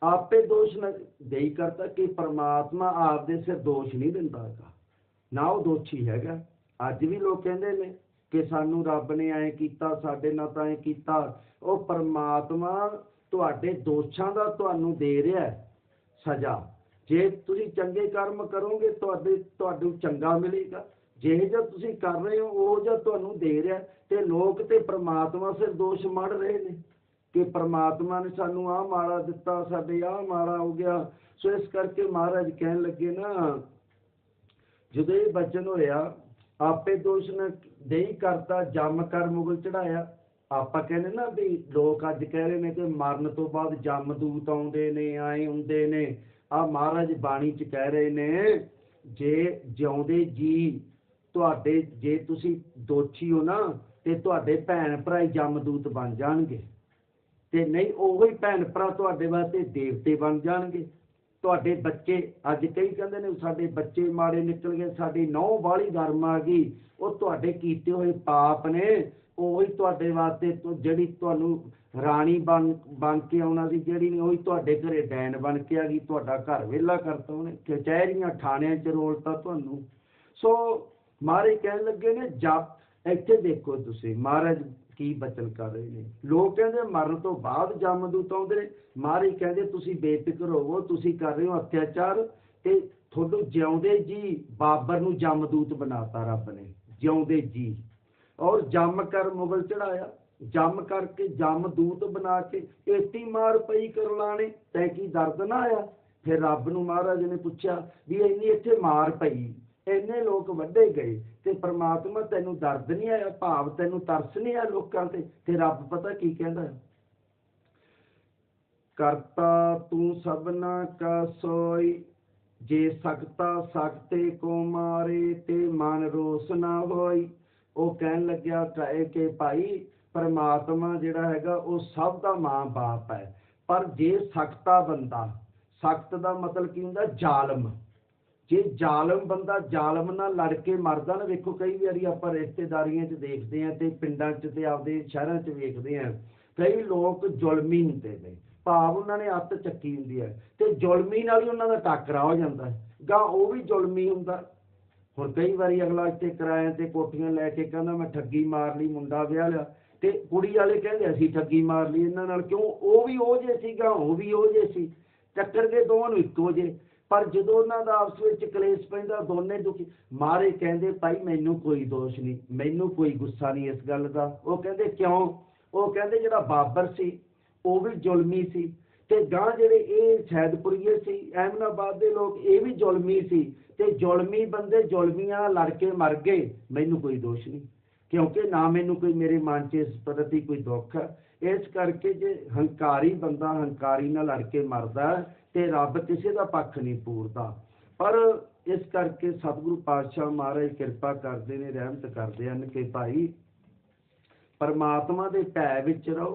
ਆਪੇ ਦੋਸ਼ ਦੇਈ ਕਰਤਾ ਕਿ ਪ੍ਰਮਾਤਮਾ ਆਪ ਦੇ ਸਿਰ ਦੋਸ਼ ਨਹੀਂ ਦਿੰਦਾ ਹੈਗਾ। ਨਾ ਉਹ ਦੋਸ਼ੀ ਹੈਗਾ। ਅੱਜ ਵੀ ਲੋਕ ਕਹਿੰਦੇ ਨੇ ਕਿ ਸਾਨੂੰ ਰੱਬ ਨੇ ਐ ਕੀਤਾ, ਸਾਡੇ ਨਾਲ ਤਾਂ ਐ ਕੀਤਾ। ਉਹ ਪਰਮਾਤਮਾ ਤੁਹਾਡੇ ਦੋਸ਼ਾਂ ਦਾ ਤੁਹਾਨੂੰ ਦੇ ਰਿਹਾ ਸਜ਼ਾ। ਜੇ ਤੁਸੀਂ ਚੰਗੇ ਕਰਮ ਕਰੋਗੇ, ਤੁਹਾਡੇ, ਤੁਹਾਨੂੰ ਚੰਗਾ ਮਿਲੇਗਾ। ਜੇ ਜਿਹਾ ਤੁਸੀਂ ਕਰ ਰਹੇ ਹੋ, ਉਹ ਜਿਹਾ ਤੁਹਾਨੂੰ ਦੇ ਰਿਹਾ ਤੇ ਲੋਕ ਤੇ ਪ੍ਰਮਾਤਮਾ ਸਿਰ ਦੋਸ਼ ਮੜ ਰਹੇ ਨੇ ਕਿ ਪ੍ਰਮਾਤਮਾ ਨੇ ਸਾਨੂੰ ਆਹ ਮਾੜਾ ਦਿੱਤਾ, ਸਾਡੇ ਆਹ ਮਾੜਾ ਹੋ ਗਿਆ। ਸੋ ਇਸ ਕਰਕੇ ਮਹਾਰਾਜ ਕਹਿਣ ਲੱਗੇ ਨਾ, ਜਦੋਂ ਇਹ ਬਚਨ ਹੋਇਆ, ਆਪੇ ਦੋਸ਼ ਨੇ ਦੇਈ ਕਰਤਾ, ਜਮ ਕਰ ਮੁਗਲ ਚੜਾਇਆ। ਆਪਾਂ ਕਹਿੰਦੇ ਨਾ ਵੀ ਲੋਕ ਅੱਜ ਕਹਿ ਰਹੇ ਨੇ ਕਿ ਮਰਨ ਤੋਂ ਬਾਅਦ ਜੰਮ ਦੂਤ ਆਉਂਦੇ ਨੇ ਆਏ ਹੁੰਦੇ ਨੇ। ਆ ਮਹਾਰਾਜ ਬਾਣੀ ਚ ਕਹਿ ਰਹੇ ਨੇ, ਜੇ ਜਿਉਂਦੇ ਜੀ, ਤੁਹਾਡੇ, ਜੇ ਤੁਸੀਂ ਦੋਸ਼ੀ ਹੋ ਨਾ, ਤੇ ਤੁਹਾਡੇ ਭੈਣ ਭਰਾ ਹੀ ਜਮਦੂਤ ਬਣ ਜਾਣਗੇ। ਤੇ ਨਹੀਂ, ਉਹੋ ਹੀ ਭੈਣ ਭਰਾ ਤੁਹਾਡੇ ਵਾਸਤੇ ਦੇਵਤੇ ਬਣ ਜਾਣਗੇ। ਤੁਹਾਡੇ ਬੱਚੇ, ਅੱਜ ਕਈ ਕਹਿੰਦੇ ਨੇ, ਸਾਡੇ ਬੱਚੇ ਮਾੜੇ ਨਿਕਲ ਗਏ, ਸਾਡੀ ਨੌ ਬਾਲੀ ਗਰਮ ਆ ਗਈ, ਉਹ ਤੁਹਾਡੇ ਕੀਤੇ ਹੋਏ ਪਾਪ ਨੇ ਉਹੀ ਤੁਹਾਡੇ ਵਾਸਤੇ ਜਿਹੜੀ ਤੁਹਾਨੂੰ ਰਾਣੀ ਬਣ ਬਣ ਕੇ ਆਉਣਾ ਸੀ, ਜਿਹੜੀ ਉਹੀ ਤੁਹਾਡੇ ਘਰੇ ਡੈਨ ਬਣ ਕੇ ਆ ਗਈ, ਤੁਹਾਡਾ ਘਰ ਵਿਹਲਾ ਕਰਤਾ ਉਹਨੇ। ਕਚਹਿਰੀਆਂ ਥਾਣਿਆਂ 'ਚ ਰੋਲਤਾ ਤੁਹਾਨੂੰ। ਸੋ ਮਹਾਰਾਜ ਕਹਿਣ ਲੱਗੇ ਨੇ, ਜਪ, ਇੱਥੇ ਦੇਖੋ ਤੁਸੀਂ, ਮਹਾਰਾਜ ਕੀ ਬਚਨ ਕਰ ਰਹੇ ਨੇ। ਲੋਕ ਕਹਿੰਦੇ, ਮਰਨ ਤੋਂ ਬਾਅਦ ਜਮਦੂਤ ਆਉਂਦੇ ਨੇ। ਮਹਾਰਾਜ ਕਹਿੰਦੇ, ਤੁਸੀਂ ਬੇਫਿਕਰ ਹੋਵੋ, ਤੁਸੀਂ ਕਰ ਰਹੇ ਹੋ ਅਤਿਆਚਾਰ ਤੇ ਤੁਹਾਨੂੰ ਜਿਉਂਦੇ ਜੀ, ਬਾਬਰ ਨੂੰ ਜਮਦੂਤ ਬਣਾਤਾ ਰੱਬ ਨੇ, ਜਿਉਂਦੇ ਜੀ। ਔਰ ਜੰਮ ਕਰ ਮੁਗਲ ਚੜਾਇਆ। ਜੰਮ ਕਰਕੇ ਜੰਮ ਦੂਤ ਬਣਾ ਕੇ ਏਤੀ ਮਾਰ ਪਈ ਕਰਲਾਣੇ ਤੈ ਕੀ ਦਰਦ ਨਾ ਆਇਆ? ਫਿਰ ਰੱਬ ਨੂੰ ਮਹਾਰਾਜ ਨੇ ਪੁੱਛਿਆ ਵੀ ਇੰਨੀ ਇੱਥੇ ਮਾਰ ਪਈ। ਇੰਨੇ ਲੋਕ ਵੱਢੇ ਗਏ ਤੇ ਪ੍ਰਮਾਤਮਾ ਤੈਨੂੰ ਦਰਦ ਨਹੀਂ ਆਇਆ, ਭਾਵ ਤੈਨੂੰ ਤਰਸ ਨਹੀਂ ਆਇਆ ਲੋਕਾਂ ਤੇ ਤੇ ਰੱਬ ਪਤਾ ਕੀ ਕਹਿੰਦਾ ਕਰਤਾ ਤੂੰ ਸਭਨਾ ਕਾ ਸੋਈ, ਜੇ ਸਕਤਾ ਸਕਤੇ ਕੋ ਮਾਰੇ ਤੇ ਮਨ ਰੋਸ ਨਾ ਹੋਈ। ਉਹ ਕਹਿਣ ਲੱਗਿਆ ਕਿ ਭਾਈ ਪਰਮਾਤਮਾ ਜਿਹੜਾ ਹੈਗਾ ਉਹ ਸਭ ਦਾ ਮਾਂ ਬਾਪ ਹੈ, ਪਰ ਜੇ ਸਖ਼ਤਾ ਬੰਦਾ, ਸਖਤ ਦਾ ਮਤਲਬ ਕੀ ਹੁੰਦਾ ਜ਼ਾਲਮ। ਜੇ ਜ਼ਾਲਮ ਬੰਦਾ ਜ਼ਾਲਮ ਨਾਲ ਲੜ ਕੇ ਮਰਦਾ ਨਾ, ਵੇਖੋ ਕਈ ਵਾਰੀ ਆਪਾਂ ਰਿਸ਼ਤੇਦਾਰੀਆਂ 'ਚ ਦੇਖਦੇ ਆਂ ਤੇ ਪਿੰਡਾਂ 'ਚ ਤੇ ਆਪਦੇ ਸ਼ਹਿਰਾਂ 'ਚ ਵੇਖਦੇ ਆਂ ਕਈ ਲੋਕ ਜ਼ੁਲਮੀ ਹੁੰਦੇ ਨੇ, ਭਾਵ ਉਹਨਾਂ ਨੇ ਅੱਤ ਚੱਕੀ ਹੁੰਦੀ ਹੈ ਤੇ ਜ਼ੁਲਮੀ ਨਾਲ ਹੀ ਉਹਨਾਂ ਦਾ ਟੱਕਰਾ ਹੋ ਜਾਂਦਾ ਹੈ ਗਾ ਉਹ ਵੀ ਜ਼ੁਲਮੀ ਹੁੰਦਾ। ਹੁਣ ਕਈ ਵਾਰੀ ਅਗਲਾ ਇੱਥੇ ਕਿਰਾਏ ਤੇ ਕੋਠੀਆਂ ਲੈ ਕੇ ਕਹਿੰਦਾ ਮੈਂ ਠੱਗੀ ਮਾਰ ਲਈ, ਮੁੰਡਾ ਵਿਆਹ ਲਿਆ। ਤੇ ਕੁੜੀ ਵਾਲੇ ਕਹਿੰਦੇ ਅਸੀਂ ਠੱਗੀ ਮਾਰ ਲਈ ਇਹਨਾਂ ਨਾਲ, ਕਿਉਂ? ਉਹ ਵੀ ਉਹ ਜੇ ਸੀਗਾ, ਉਹ ਵੀ ਉਹ ਜੇ ਸੀ। ਟੱਕਰ ਕੇ ਦੋਵਾਂ ਨੂੰ ਇੱਕੋ ਜੇ। ਪਰ ਜਦੋਂ ਉਹਨਾਂ ਦਾ ਆਪਸ ਵਿੱਚ ਕਲੇਸ਼ ਪੈਂਦਾ, ਦੋਨੇ ਦੁਖੀ। ਮਾਰੇ ਕਹਿੰਦੇ, ਭਾਈ ਮੈਨੂੰ ਕੋਈ ਦੋਸ਼ ਨਹੀਂ, ਮੈਨੂੰ ਕੋਈ ਗੁੱਸਾ ਨਹੀਂ ਇਸ ਗੱਲ ਦਾ। ਉਹ ਕਹਿੰਦੇ, ਕਿਉਂ? ਉਹ ਕਹਿੰਦੇ, ਜਿਹੜਾ ਬਾਬਰ ਸੀ, ਉਹ ਵੀ ਜ਼ੁਲਮੀ ਸੀ। ਤੇ ਗਾਂ ਜਿਹੜੇ ਇਹ ਸੈਦਪੁਰੀਏ ਸੀ, ਅਹਿਮਦਾਬਾਦ ਦੇ ਲੋਕ ਇਹ ਵੀ ਜ਼ੁਲਮੀ ਸੀ ਤੇ ਜ਼ੁਲਮੀ ਬੰਦੇ ਜ਼ੁਲਮੀਆਂ ਲੜ ਕੇ ਮਰ ਗਏ। ਮੈਨੂੰ ਕੋਈ ਦੋਸ਼ ਨਹੀਂ, ਕਿਉਂਕਿ ਨਾ ਮੈਨੂੰ ਕੋਈ ਮੇਰੇ ਮਨ 'ਚ ਇਸ ਪ੍ਰਤੀ ਕੋਈ ਦੁੱਖ। ਇਸ ਕਰਕੇ ਜੇ ਹੰਕਾਰੀ ਬੰਦਾ ਹੰਕਾਰੀ ਨਾਲ ਲੜ ਕੇ ਮਰਦਾ ਤੇ ਰੱਬ ਕਿਸੇ ਦਾ ਪੱਖ ਨਹੀਂ ਪੂਰਦਾ। ਪਰ ਇਸ ਕਰਕੇ ਸਤਿਗੁਰੂ ਪਾਤਸ਼ਾਹ ਮਹਾਰਾਜ ਕਿਰਪਾ ਕਰਦੇ ਨੇ, ਰਹਿਮਤ ਕਰਦੇ ਹਨ ਕਿ ਭਾਈ ਪਰਮਾਤਮਾ ਦੇ ਭੈ ਵਿੱਚ ਰਹੋ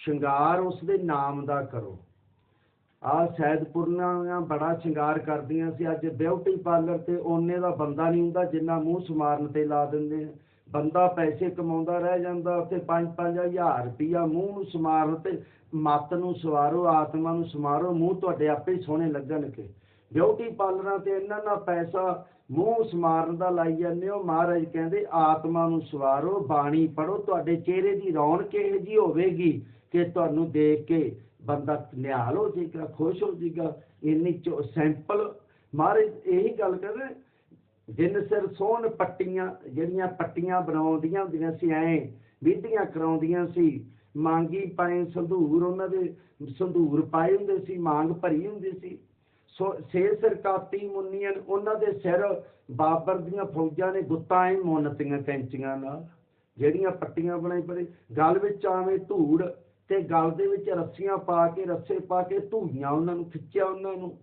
ਸ਼ਿੰਗਾਰ ਉਸ ਦੇ ਨਾਮ ਦਾ ਕਰੋ। ਆ ਸੈਦਪੁਰਨਾ ਬੜਾ ਸ਼ਿੰਗਾਰ ਕਰਦੀਆਂ ਸੀ। ਅੱਜ ਬਿਊਟੀ ਪਾਰਲਰ ਤੇ ਉਹਨੇ ਦਾ ਬੰਦਾ ਨਹੀਂ ਹੁੰਦਾ, ਜਿੰਨਾ ਮੂੰਹ ਸਮਾਰਨ ਤੇ ਲਾ ਦਿੰਦੇ ਬੰਦਾ ਪੈਸੇ ਕਮਾਉਂਦਾ ਰਹਿ ਜਾਂਦਾ ਉੱਥੇ 5-5000 ਰੁਪਈਆ ਮੂੰਹ ਨੂੰ ਸਮਾਰਨ ਤੇ ਮੱਤ ਨੂੰ ਸਵਾਰੋ, ਆਤਮਾ ਨੂੰ ਸਮਾਰੋ, ਮੂੰਹ ਤੁਹਾਡੇ ਆਪੇ ਸੋਹਣੇ ਲੱਗਣਗੇ। ਬਿਊਟੀ ਪਾਰਲਰਾਂ ਤੇ ਇਹਨਾਂ ਨਾਲ ਪੈਸਾ ਮੂੰਹ ਸਮਾਰਨ ਦਾ ਲਾਈ ਜਾਂਦੇ ਹੋ। ਮਹਾਰਾਜ ਕਹਿੰਦੇ, ਆਤਮਾ ਨੂੰ ਸਵਾਰੋ, ਬਾਣੀ ਪੜੋ ਤੁਹਾਡੇ ਚਿਹਰੇ ਦੀ ਰੌਣਕ ਇਹੋ ਜੀ ਹੋਵੇਗੀ ਕਿ ਤੁਹਾਨੂੰ ਦੇਖ ਕੇ ਬੰਦਾ ਨਿਹਾਲ ਹੋ ਜਾਏਗਾ, ਖੁਸ਼ ਹੋ ਜਾਏਗਾ। ਇੰਨੀ ਚੋ ਸੈਂਪਲ ਮਹਾਰਾਜ ਇਹੀ ਗੱਲ ਕਰਦੇ ਜਿੰਨ ਸਿਰ ਸੋਹਣ ਪੱਟੀਆਂ, ਜਿਹੜੀਆਂ ਪੱਟੀਆਂ ਬਣਾਉਂਦੀਆਂ ਹੁੰਦੀਆਂ ਸੀ, ਐ ਵਿਧੀਆਂ ਕਰਾਉਂਦੀਆਂ ਸੀ। ਮੰਗੀ ਪਾਏ, ਸੰਧੂਰ ਉਹਨਾਂ ਦੇ, ਸੰਧੂਰ ਪਾਏ ਹੁੰਦੇ ਸੀ, ਮੰਗ ਭਰੀ ਹੁੰਦੀ ਸੀ। ਸੋ ਸੇ ਸਰਕਾਤੀ ਮੁੰਨੀਆਂ ਉਹਨਾਂ ਦੇ ਸਿਰ ਬਾਬਰ ਦੀਆਂ ਫੌਜਾਂ ਨੇ ਗੁੱਤਾਂ ਐ ਮੁੰਨਤੀਆਂ ਕੈਂਚੀਆਂ ਨਾਲ, ਜਿਹੜੀਆਂ ਪੱਟੀਆਂ ਬਣਾਈ ਪਰੇ। ਗਲ ਵਿੱਚ ਆਵੇਂ ਧੂੜ ਤੇ ਗਲ ਦੇ ਵਿੱਚ ਰੱਸੀਆਂ ਪਾ ਕੇ, ਰੱਸੇ ਪਾ ਕੇ ਧੂਈਆਂ ਉਹਨਾਂ ਨੂੰ ਖਿੱਚਿਆ ਉਹਨਾਂ ਨੂੰ।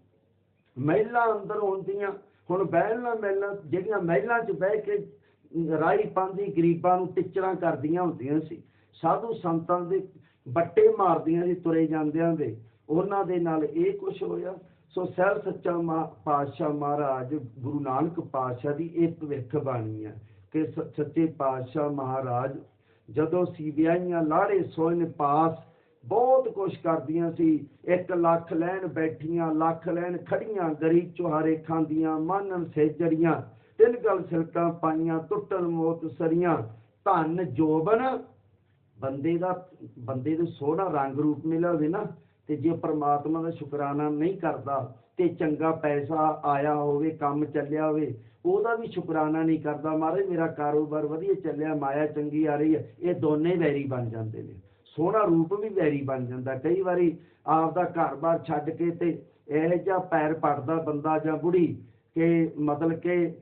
ਮਹਿਲਾ ਅੰਦਰ ਹੁੰਦੀਆਂ ਹੁਣ ਬਹਿਲਾਂ ਮਹਿਲਾਂ, ਜਿਹੜੀਆਂ ਮਹਿਲਾਂ 'ਚ ਬਹਿ ਕੇ ਰਾਈ ਪਾਉਂਦੀ ਗਰੀਬਾਂ ਨੂੰ ਟਿਚਰਾਂ ਕਰਦੀਆਂ ਹੁੰਦੀਆਂ ਸੀ, ਸਾਧੂ ਸੰਤਾਂ ਦੇ ਬੱਟੇ ਮਾਰਦੀਆਂ ਸੀ ਤੁਰੇ ਜਾਂਦਿਆਂ ਦੇ। ਉਹਨਾਂ ਦੇ ਨਾਲ ਇਹ ਕੁਝ ਹੋਇਆ। ਸੋ ਸਹਿਬ ਸੱਚਾ ਪਾਤਸ਼ਾਹ ਮਹਾਰਾਜ, ਗੁਰੂ ਨਾਨਕ ਪਾਤਸ਼ਾਹ ਦੀ ਇਹ ਭਵਿੱਖ ਹੈ ਕਿ ਸੱਚੇ ਪਾਤਸ਼ਾਹ ਮਹਾਰਾਜ ਜਦੋਂ ਸੀ ਲਾੜੇ ਸੋਇਨ ਪਾਸ ਬਹੁਤ ਕੁਛ ਕਰਦੀਆਂ ਸੀ, ਇੱਕ ਲੱਖ ਲੈਣ ਬੈਠੀਆਂ, ਲੱਖ ਲੈਣ ਖੜੀਆਂ, ਗਰੀਬ ਚੁਹਾਰੇ ਖਾਂਦੀਆਂ ਮਾਨਨ ਸੇਜੜੀਆਂ, ਤਿੰਨ ਗਲ ਸਿਲਕਾਂ ਪਾਈਆਂ, ਟੁੱਟਣ ਮੋਤ ਸਰੀਆਂ, ਧਨ ਜੋਬਨ, ਬੰਦੇ ਦਾ, ਬੰਦੇ ਦੇ ਸੋਹਣਾ ਰੰਗ ਰੂਪ ਮਿਲਿਆ ਹੋਵੇ ਨਾ। ਤੇ ਜੇ ਪ੍ਰਮਾਤਮਾ ਦਾ ਸ਼ੁਕਰਾਨਾ ਨਹੀਂ ਕਰਦਾ ਤੇ ਚੰਗਾ ਪੈਸਾ ਆਇਆ ਹੋਵੇ, ਕੰਮ ਚੱਲਿਆ ਹੋਵੇ, ਉਹਦਾ ਵੀ ਸ਼ੁਕਰਾਨਾ ਨਹੀਂ ਕਰਦਾ। ਮਹਾਰਾਜ, ਮੇਰਾ ਕਾਰੋਬਾਰ ਵਧੀਆ ਚੱਲਿਆ, ਮਾਇਆ ਚੰਗੀ ਆ ਰਹੀ ਹੈ, ਇਹ ਦੋਨੇ ਵੈਰੀ ਬਣ ਜਾਂਦੇ ਨੇ। ਸੋਹਣਾ ਰੂਪ ਵੀ ਵੈਰੀ ਬਣ ਜਾਂਦਾ। ਕਈ ਵਾਰੀ ਆਪ ਦਾ ਘਰ-ਬਾਰ ਛੱਡ ਕੇ ਤੇ ਇਹ ਜਿਹਾ ਪੈਰ ਪੜਦਾ ਬੰਦਾ ਜਾਂ ਬੁੜੀ ਕਿ ਮਤਲਬ ਕਿ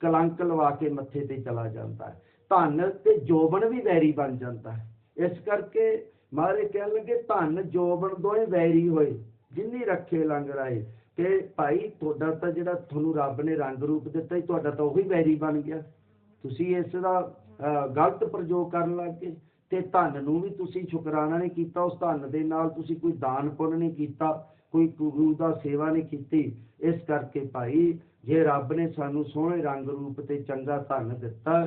ਕਲੰਕ ਲਵਾ ਕੇ ਮੱਥੇ ਤੇ ਚਲਾ ਜਾਂਦਾ ਹੈ। ਧਨ ਤੇ ਜੋਬਨ ਵੀ ਵੈਰੀ ਬਣ ਜਾਂਦਾ ਹੈ। ਇਸ ਕਰਕੇ ਮਾਰੇ ਕਹਿਣ ਲੱਗੇ, ਧਨ ਜੋਬਨ ਦੋਵੇਂ ਵੈਰੀ ਹੋਏ, ਜਿੰਨੀ ਰੱਖੇ ਲੰਗ ਰਾਏ। ਕਿ ਭਾਈ, ਤੁਹਾਡਾ ਤਾਂ ਜਿਹੜਾ ਤੁਹਾਨੂੰ ਰੱਬ ਨੇ ਰੰਗ ਰੂਪ ਦਿੱਤਾ ਹੀ ਤੁਹਾਡਾ ਤਾਂ ਉਹੀ ਵੈਰੀ ਬਣ ਗਿਆ। ਤੁਸੀਂ ਇਸ ਦਾ ਗਲਤ ਪ੍ਰਯੋਗ ਕਰਨ ਲੱਗ ਗਏ। ਤੇ ਧਨ ਨੂੰ ਵੀ ਤੁਸੀਂ ਸ਼ੁਕਰਾਨਾ ਨਹੀਂ ਕੀਤਾ, ਉਸ ਧੰਨ ਦੇ ਨਾਲ ਤੁਸੀਂ ਕੋਈ ਦਾਨ ਪੁੰਨ ਨਹੀਂ ਕੀਤਾ, ਕੋਈ ਗੁਰੂ ਦਾ ਸੇਵਾ ਨਹੀਂ ਕੀਤੀ। ਇਸ ਕਰਕੇ ਭਾਈ, ਜੇ ਰੱਬ ਨੇ ਸਾਨੂੰ ਸੋਹਣੇ ਰੰਗ ਰੂਪ ਤੇ ਚੰਗਾ ਧੰਨ ਦਿੱਤਾ,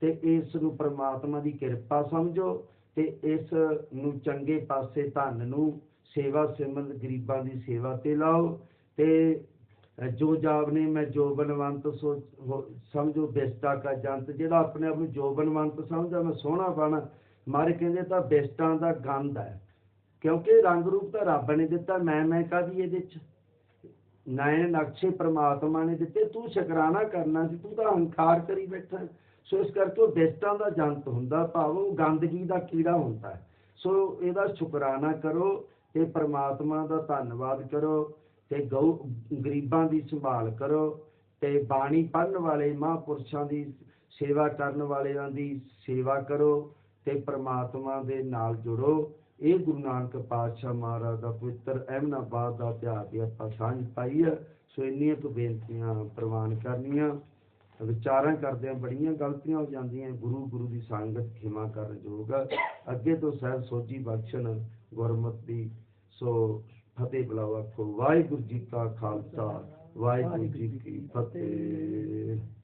ਤੇ ਇਸ ਨੂੰ ਪ੍ਰਮਾਤਮਾ ਦੀ ਕਿਰਪਾ ਸਮਝੋ। ਤੇ ਇਸ ਨੂੰ ਚੰਗੇ ਪਾਸੇ ਧਨ ਨੂੰ ਸੇਵਾ ਸਿਮਰਨ ਗਰੀਬਾਂ ਦੀ ਸੇਵਾ ਤੇ ਲਾਓ ਤੇ ਜੋ ਜਾਵਨੇ ਮੈਂ ਜੋਬਨਵੰਤ ਸੋ ਸਮਝੋ ਬਿਸਟਾ ਕਾ ਜੰਤ। ਜਿਹੜਾ ਆਪਣੇ ਆਪ ਨੂੰ ਜੋਬਨਵੰਤ ਸਮਝਦਾ, ਮੈਂ ਸੋਹਣਾ ਬਣ। ਮਾਰੇ ਕਹਿੰਦੇ ਤਾਂ ਬੇਸਟਾਂ ਦਾ ਗੰਧ ਹੈ। ਕਿਉਂਕਿ ਰੰਗ ਰੂਪ ਤਾਂ ਰੱਬ ਨੇ ਦਿੱਤਾ, ਮੈਂ ਮੈਂ ਕਾਦੀ ਇਹਦੇ ਚ? ਨਏ ਨਕਸ਼ੇ ਪ੍ਰਮਾਤਮਾ ਨੇ ਦਿੱਤੇ। ਤੂੰ ਸ਼ੁਕਰਾਨਾ ਕਰਨਾ ਸੀ, ਤੂੰ ਤਾਂ ਹੰਕਾਰ ਕਰੀ ਬੈਠਾ। ਸੋ ਇਸ ਕਰਕੇ ਉਹ ਬਿਸਟਾਂ ਦਾ ਜੰਤ ਹੁੰਦਾ, ਭਾਵ ਉਹ ਗੰਦਗੀ ਦਾ ਕੀੜਾ ਹੁੰਦਾ ਸੋ ਇਹਦਾ ਸ਼ੁਕਰਾਨਾ ਕਰੋ, ਤੇ ਪ੍ਰਮਾਤਮਾ ਦਾ ਧੰਨਵਾਦ ਕਰੋ, ਤੇ ਗਊ, ਗਰੀਬਾਂ ਦੀ ਸੰਭਾਲ ਕਰੋ, ਤੇ ਬਾਣੀ ਪੜ੍ਹਨ ਵਾਲੇ, ਮਹਾਂਪੁਰਸ਼ਾਂ ਦੀ ਸੇਵਾ ਕਰਨ ਵਾਲਿਆਂ ਦੀ ਸੇਵਾ ਕਰੋ, ਤੇ ਪ੍ਰਮਾਤਮਾ ਦੇ ਨਾਲ ਜੁੜੋ। ਇਹ ਗੁਰੂ ਨਾਨਕ ਪਾਤਸ਼ਾਹ ਮਹਾਰਾਜ ਦਾ ਪਵਿੱਤਰ ਅਹਿਮਨਾਬਾਦ ਦਾ ਇਤਿਹਾਸ ਦੀ ਆਪਾਂ ਸਾਂਝ ਪਾਈ ਹੈ ਸੋ ਇੰਨੀਆਂ ਕੁ ਬੇਨਤੀਆਂ ਪ੍ਰਵਾਨ ਕਰਨੀਆਂ। ਵਿਚਾਰਾਂ ਕਰਦਿਆਂ ਬੜੀਆਂ ਗਲਤੀਆਂ ਹੋ ਜਾਂਦੀਆਂ ਗੁਰੂ ਗੁਰੂ ਦੀ ਸੰਗਤ ਖਿਮਾ ਕਰਨ ਯੋਗ ਅੱਗੇ ਤੋਂ ਸਹਿਬ ਸੋਜੀ ਬਖਸ਼ਣ, ਗੁਰਮਤਿ ਦੀ ਸੋ ਫਤਿਹ ਬੁਲਾਵਾ ਕੋ ਵਾਹਿਗੁਰੂ ਜੀ ਕਾ ਖਾਲਸਾ, ਵਾਹਿਗੁਰੂ ਜੀ ਕੀ ਫਤਿਹ।